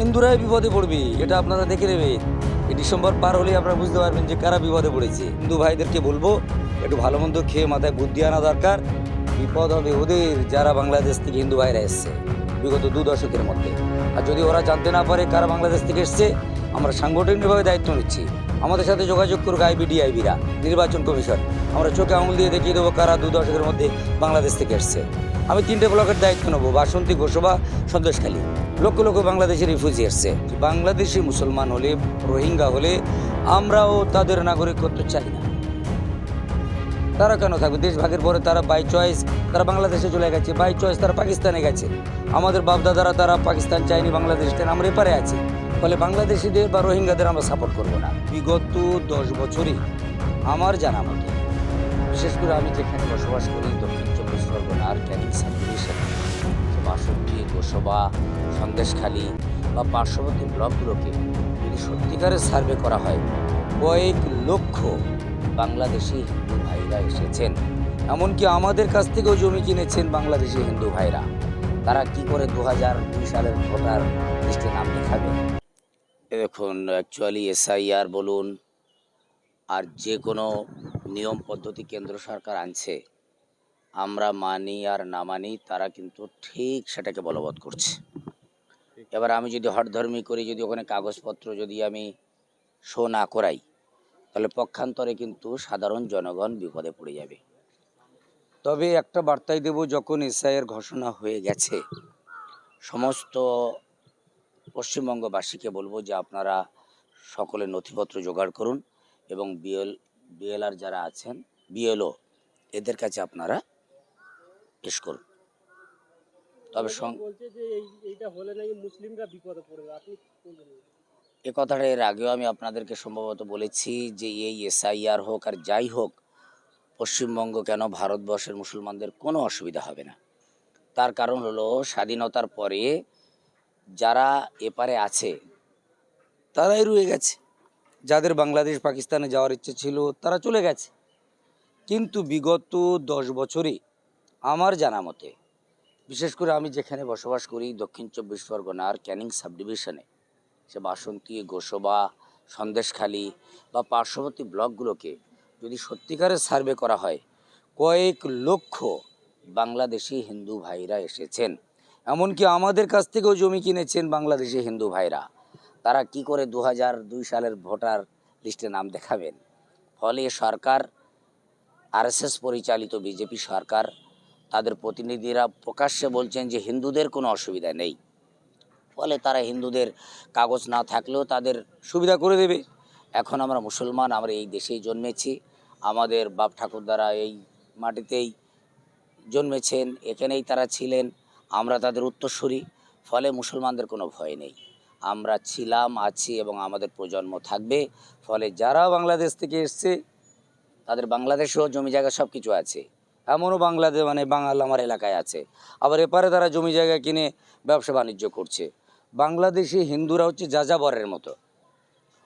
হিন্দুরাই বিপদে পড়বে, এটা আপনারা দেখে নেবেন। এই ডিসেম্বর পার হলেই আপনারা বুঝতে পারবেন যে কারা বিপদে পড়েছে। হিন্দু ভাইদেরকে বলব, একটু ভালো মন্দ খেয়ে মাথায় বুদ্ধি আনা দরকার। বিপদ হবে ওদের, যারা বাংলাদেশ থেকে হিন্দু ভাইরা এসছে, বিগত দু দশকের মধ্যে। আর যদি ওরা জানতে না পারে কারা বাংলাদেশ থেকে এসছে, আমরা সাংগঠনিকভাবে দায়িত্ব নিচ্ছি। আমাদের সাথে যোগাযোগ করুক আইবিডি আইবিরা নির্বাচন কমিশন। আমরা চোখে আঙুল দিয়ে দেখিয়ে দেবো কারা দু দশকের মধ্যে বাংলাদেশ থেকে এসছে। আমি তিনটে ব্লকের দায়িত্ব নেব, বাসন্তী ঘোষবা সন্দেশখালী লক্ষ লক্ষ বাংলাদেশি রিফিউজি এসছে। বাংলাদেশি মুসলমান হলে, রোহিঙ্গা হলে, আমরাও তাদের নাগরিকত্ব চাই না। তারা কেন থাকবে? দেশ ভাগের পরে তারা বাই চয়েস তারা বাংলাদেশে চলে গেছে। বাই চয়েস তারা পাকিস্তানে গেছে। আমাদের বাপদাদারা, তারা পাকিস্তান চায়নি, বাংলাদেশ চায়নি আমরা এপারে আছি। ফলে বাংলাদেশিদের বা রোহিঙ্গাদের আমরা সাপোর্ট করব না। বিগত দশ বছরই আমার জানা মতে, বিশেষ করে আমি যেখানে বসবাস করি, দক্ষিণ চব্বিশ পরগনার ক্যানিং সাব ডিভিশন বাষট্টি গোসবা সন্দেশখালী বা পার্শ্ববর্তী ব্লকগুলোকে যদি সত্যিকারের সার্ভে করা হয়, কয়েক লক্ষ বাংলাদেশি হিন্দু ভাইরা এসেছেন। এমনকি আমাদের কাছ থেকেও জমি কিনেছেন বাংলাদেশি হিন্দু ভাইরা। তারা কি করে দু হাজার দুই সালের ভোটার লিস্টে নাম লেখাবে? এ দেখুন অ্যাকচুয়ালি এসআইআর বলুন আর যে কোনো নিয়ম পদ্ধতি কেন্দ্র সরকার আনছে আমরা মানি আর না মানি তারা কিন্তু ঠিক সেটাকে বলবৎ করছে। এবার আমি যদি হটধর্মী করি যদি ওখানে কাগজপত্র যদি আমি শো না করাই তাহলে পক্ষান্তরে কিন্তু সাধারণ জনগণ বিপদে পড়ে যাবে। তবে একটা বার্তাই দেব যখন এসআইয়ের ঘোষণা হয়ে গেছে সমস্ত পশ্চিমবঙ্গবাসীকে বলব যে আপনারা সকলে নথিপত্র জোগাড় করুন এবং বিএল বিএলআর যারা আছেন বিএলও এদের কাছে আপনারা পেশ করুন। তবে এ কথাটা এর আগেও আমি আপনাদেরকে সম্ভবত বলেছি যে এই এসআইআর হোক আর যাই হোক পশ্চিমবঙ্গ কেন ভারতবর্ষের মুসলমানদের কোনো অসুবিধা হবে না? তার কারণ হলো স্বাধীনতার পরে যারা এপারে আছে, তারাই রয়ে গেছে। যাদের বাংলাদেশ পাকিস্তানে যাওয়ার ইচ্ছে ছিল, তারা চলে গেছে। কিন্তু বিগত দশ বছরে আমার জানা মতে, বিশেষ করে আমি যেখানে বসবাস করি, দক্ষিণ চব্বিশ পরগনার ক্যানিং সাব ডিভিশনে সে বাসন্তী, গোসবা, সন্দেশখালী বা পার্শ্ববর্তী ব্লকগুলোকে যদি সত্যিকারের সার্ভে করা হয়, কয়েক লক্ষ বাংলাদেশি হিন্দু ভাইরা এসেছেন। এমনকি আমাদের কাছ থেকেও জমি কিনেছেন বাংলাদেশে হিন্দু ভাইরা। তারা কি করে দু দুই সালের ভোটার লিস্টে নাম দেখাবেন? ফলে সরকার, আরএসএস পরিচালিত বিজেপি সরকার, তাদের প্রতিনিধিরা প্রকাশ্যে বলছেন যে হিন্দুদের কোনো অসুবিধা নেই। ফলে তারা হিন্দুদের কাগজ না থাকলেও তাদের সুবিধা করে দেবে। এখন আমরা মুসলমান, আমরা এই দেশেই জন্মেছি। আমাদের বাপ ঠাকুরদারা এই মাটিতেই জন্মেছেন, এখানেই তারা ছিলেন। আমরা তাদের উত্তরসূরি, ফলে মুসলমানদের কোনো ভয় নেই। আমরা ছিলাম, আছি এবং আমাদের প্রজন্ম থাকবে, ফলে যারা বাংলাদেশ থেকে এসছে, তাদের বাংলাদেশেও জমি জায়গা সব কিছু আছে। এমনও বাংলাদেশ মানে বাঙাল আমার এলাকায় আছে। আবার এপারে তারা জমি জায়গা কিনে ব্যবসা বাণিজ্য করছে। বাংলাদেশি হিন্দুরা হচ্ছে যাযাবরের মতো।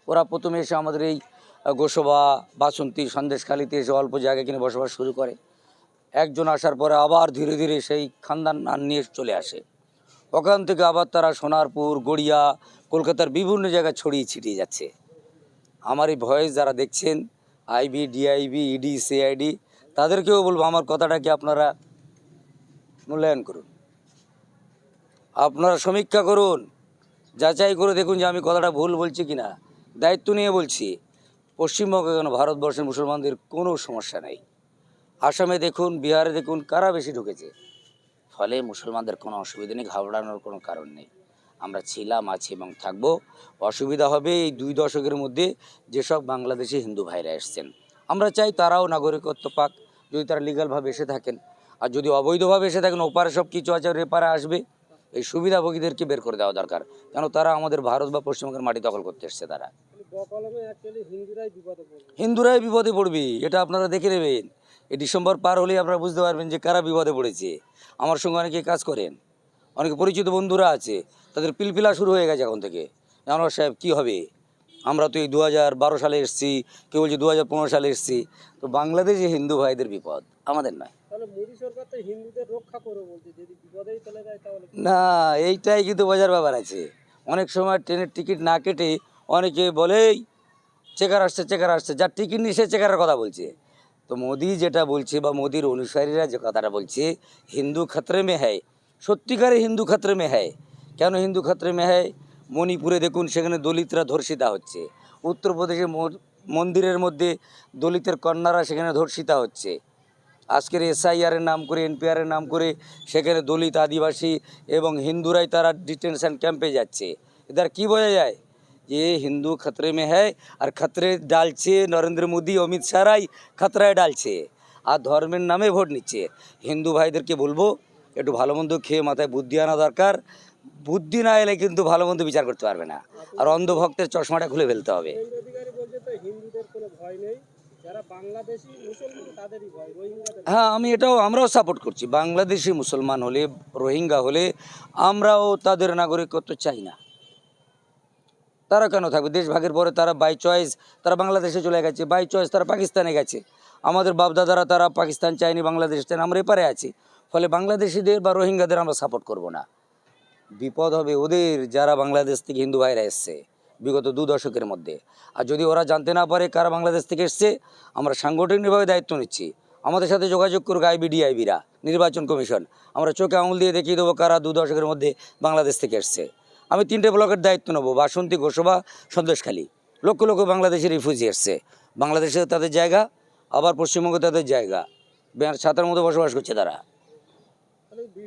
ওরা প্রথমে এসে আমাদের এই গোসবা, বাসন্তী সন্দেশখালিতে এসে অল্প জায়গা কিনে বসবাস শুরু করে। একজন আসার পরে আবার ধীরে ধীরে সেই খানদান নিয়ে চলে আসে। ওখান থেকে আবার তারা সোনারপুর, গড়িয়া, কলকাতার বিভিন্ন জায়গায় ছড়িয়ে ছিটিয়ে যাচ্ছে। আমার এই ভয়েস যারা দেখছেন, আইবি, ডিআইবি, ইডি, সিআইডি, তাদেরকেও বলব আমার কথাটাকে আপনারা মূল্যায়ন করুন। আপনারা সমীক্ষা করুন, যাচাই করে দেখুন যে আমি কথাটা ভুল বলছি কিনা। দায়িত্ব নিয়ে বলছি, পশ্চিমবঙ্গে কেন ভারতবর্ষের মুসলমানদের কোনো সমস্যা নেই। আসামে দেখুন বিহারে দেখুন কারা বেশি ঢুকেছে? ফলে মুসলমানদের কোনো অসুবিধা নেই ঘাবড়ানোর কোনো কারণ নেই। আমরা ছিলাম আছি এবং থাকব। অসুবিধা হবে এই দুই দশকের মধ্যে যেসব বাংলাদেশি হিন্দু ভাইরা এসছেন। আমরা চাই তারাও নাগরিকত্ব পাক যদি তারা লিগালভাবে এসে থাকেন। আর যদি অবৈধভাবে এসে থাকেন ওপারে সব কিছু আছে এপারে আসবে এই সুবিধাভোগীদেরকে বের করে দেওয়া দরকার। কেন তারা আমাদের ভারত বা পশ্চিমবঙ্গের মাটি দখল করতে এসছে তারা। হিন্দুরাই বিপদে পড়বে এটা আপনারা দেখে নেবেন। এই ডিসেম্বর পার হলেই আপনারা বুঝতে পারবেন যে কারা বিপদে পড়েছে। আমার সঙ্গে অনেকে কাজ করেন অনেকে পরিচিত বন্ধুরা আছে তাদের পিলপিলা শুরু হয়ে গেছে এখন থেকে। জানোয়ার সাহেব কী হবে? আমরা তো এই দু হাজার বারো সালে এসেছি কেউ বলছে দু হাজার পনেরো সালে এসেছি। তো বাংলাদেশে হিন্দু ভাইদের বিপদ আমাদের নয়? না এইটাই কিন্তু বোঝার ব্যাপার আছে। অনেক সময় ট্রেনের টিকিট না কেটে অনেকে বলেই চেকার আসছে চেকার আসছে যার টিকিট নিয়ে সে চেকারের কথা বলছে। তো মোদি যেটা বলছে বা মোদির অনুসারীরা যে কথাটা বলছে, হিন্দু খতরে মে হ্যায়, সত্যিকারে হিন্দু খতরে মে হ্যায়। কেন হিন্দু খতরে মে হ্যায়? মণিপুরে দেখুন সেখানে দলিতরা ধর্ষিতা হচ্ছে। উত্তরপ্রদেশে মন্দিরের মধ্যে দলিতের কন্যারা সেখানে ধর্ষিতা হচ্ছে। আজকের এসআইআরের নাম করে এনপিআরের নাম করে সেখানে দলিত আদিবাসী এবং হিন্দুরাই তারা ডিটেনশন ক্যাম্পে যাচ্ছে। এদের কি বোঝা যায়? যে হিন্দু খতরে মে হ্যায় আর খতরে ডালছে নরেন্দ্র মোদী অমিত শাহরাই খতরায় ডালছে আর ধর্মের নামে ভোট নিচ্ছে হিন্দু ভাইদেরকে বলব একটু ভালো মন্দ খেয়ে মাথায় বুদ্ধি আনা দরকার বুদ্ধি না এলে কিন্তু ভালো মন্দ বিচার করতে পারবে না আর অন্ধভক্তের চশমাটা খুলে ফেলতে হবে হ্যাঁ আমি এটাও আমরাও সাপোর্ট করছি বাংলাদেশি মুসলমান হলে রোহিঙ্গা হলে আমরাও তাদের নাগরিকত্ব চাই না তারা কেন থাকবে? দেশ ভাগের পরে তারা বাই চয়েস তারা বাংলাদেশে চলে গেছে বাই চয়েস তারা পাকিস্তানে গেছে। আমাদের বাপদাদারা তারা পাকিস্তান চায়নি, বাংলাদেশ চায়নি, আমরা এপারে আছি। ফলে বাংলাদেশিদের বা রোহিঙ্গাদের আমরা সাপোর্ট করব না। বিপদ হবে ওদের যারা বাংলাদেশ থেকে হিন্দু ভাইরা এসছে, বিগত দু দশকের মধ্যে। আর যদি ওরা জানতে না পারে কারা বাংলাদেশ থেকে এসছে, আমরা সাংগঠনিকভাবে দায়িত্ব নিচ্ছি। আমাদের সাথে যোগাযোগ করুক আইবিডি আইবিরা নির্বাচন কমিশন। আমরা চোখে আঙুল দিয়ে দেখিয়ে দেবো কারা দু দশকের মধ্যে বাংলাদেশ থেকে এসছে। আমি তিনটে ব্লকের দায়িত্ব নেব বাসন্তী ঘোষবা সন্দেশখালী। লক্ষ লক্ষ বাংলাদেশি রিফিউজি এসছে বাংলাদেশে তাদের জায়গা আবার পশ্চিমবঙ্গে তাদের জায়গা। ছাতার মধ্যে বসবাস করছে তারা।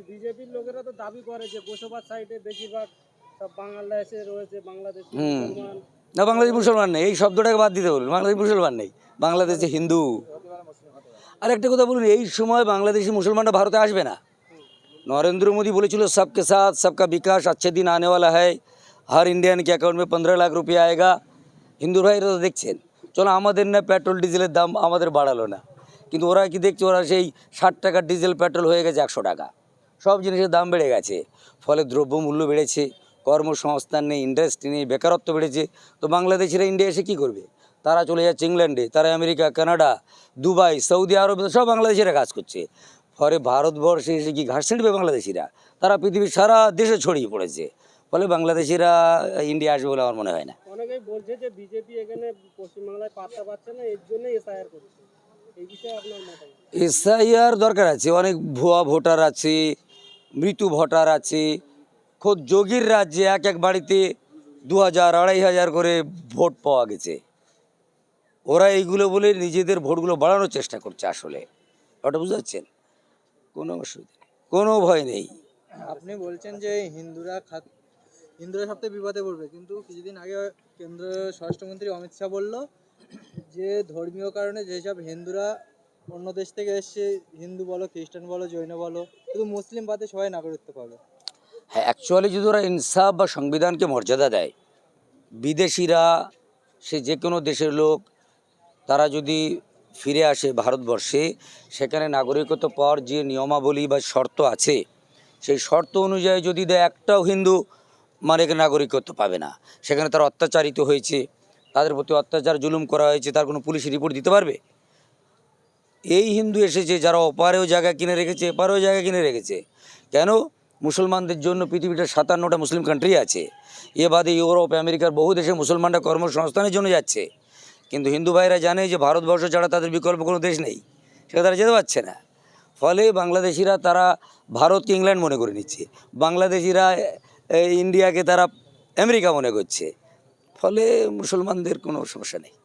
বিজেপির লোকেরা তো দাবি করে যে গোসবাদ সাইডে বেশিরভাগ সব বাংলাদেশে রয়েছে বাংলাদেশি হুম। না বাংলাদেশ মুসলমান নেই। এই শব্দটাকে বাদ দিতে বলুন। বাংলাদেশ মুসলমান নেই। বাংলাদেশে হিন্দু। আর একটা কথা বলুন এই সময় বাংলাদেশি মুসলমানরা ভারতে আসবে না? নরেন্দ্র মোদী বলেছিল সবকে সাথ সবকা বিকাশ আচ্ছা দিন আনে आने वाला ইন্ডিয়ান हर इंडियन পনেরো অ্যাকাউন্ট রুপিয়া আয়েগা হিন্দু ভাইরা তো দেখছেন চলো আমাদের না পেট্রোল ডিজেলের দাম আমাদের বাড়ালো না কিন্তু ওরা কি দেখছে ওরা সেই ষাট টাকার ডিজেল পেট্রোল হয়ে গেছে একশো টাকা সব জিনিসের দাম বেড়ে গেছে ফলে দ্রব্যমূল্য বেড়েছে কর্মসংস্থান নেই ইন্ডাস্ট্রি নেই বেকারত্ব বেড়েছে তো বাংলাদেশিরা ইন্ডিয়া এসে কী করবে তারা চলে যাচ্ছে ইংল্যান্ডে তারা আমেরিকা কানাডা দুবাই সৌদি আরবে সব বাংলাদেশিরা কাজ করছে ফলে ভারতবর্ষে এসে কি ঘাস ছিঁড়বে বাংলাদেশিরা? তারা পৃথিবীর সারা দেশে ছড়িয়ে পড়েছে। ফলে বাংলাদেশিরা ইন্ডিয়া আসবে বলে আমার মনে হয় না। অনেকেই বলছে যে বিজেপি এখানে পশ্চিমবাংলায় পাত্তা পাচ্ছে না এর জন্য এসআইআর করছে। এসআইআর দরকার আছে। অনেক ভুয়া ভোটার আছে মৃত্যু ভোটার আছে খোদ যোগীর রাজ্যে এক এক বাড়িতে দু হাজার আড়াই হাজার করে ভোট পাওয়া গেছে। ওরা এইগুলো বলে নিজেদের ভোটগুলো বাড়ানোর চেষ্টা করছে আসলে। ওটা বুঝতে পারছেন? কোনো অসুবিধা নেই কোনো ভয় নেই। আপনি বলছেন যে হিন্দুরা খাত হিন্দুরা সবথেকে বিপদে পড়বে কিন্তু কিছুদিন আগে কেন্দ্র স্বরাষ্ট্রমন্ত্রী অমিত শাহ বলল যে ধর্মীয় কারণে যেসব হিন্দুরা অন্য দেশ থেকে এসছে হিন্দু বলো খ্রিস্টান বলো জৈন বলো শুধু মুসলিম বাদে সবাই নাগরিকত্ব পাবে। হ্যাঁ অ্যাকচুয়ালি যদি ওরা ইনসাফ বা সংবিধানকে মর্যাদা দেয় বিদেশিরা সে যে কোনো দেশের লোক তারা যদি ফিরে আসে ভারতবর্ষে, সেখানে নাগরিকত্ব পাওয়ার যে নিয়মাবলী বা শর্ত আছে, সেই শর্ত অনুযায়ী যদি দেয় একটাও হিন্দু মানে নাগরিকত্ব পাবে না। সেখানে তারা অত্যাচারিত হয়েছে, তাদের প্রতি অত্যাচার, জুলুম করা হয়েছে, তার কোনো পুলিশ রিপোর্ট দিতে পারবে? এই হিন্দু এসেছে, যারা অপারেও জায়গা কিনে রেখেছে, এপারেও জায়গা কিনে রেখেছে। কেন? মুসলমানদের জন্য পৃথিবীটা সাতান্নটা মুসলিম কান্ট্রি আছে। এ বাদে ইউরোপ, আমেরিকার বহু দেশে মুসলমানরা কর্মসংস্থানের জন্য যাচ্ছে। কিন্তু হিন্দু ভাইরা জানে যে ভারতবর্ষ ছাড়া তাদের বিকল্প কোনো দেশ নেই। সেটা তারা যেতে পারছে না। ফলে বাংলাদেশিরা তারা ভারতকে ইংল্যান্ড মনে করে নিচ্ছে। বাংলাদেশিরা ইন্ডিয়াকে তারা আমেরিকা মনে করছে। ফলে মুসলমানদের কোনো সমস্যা নেই।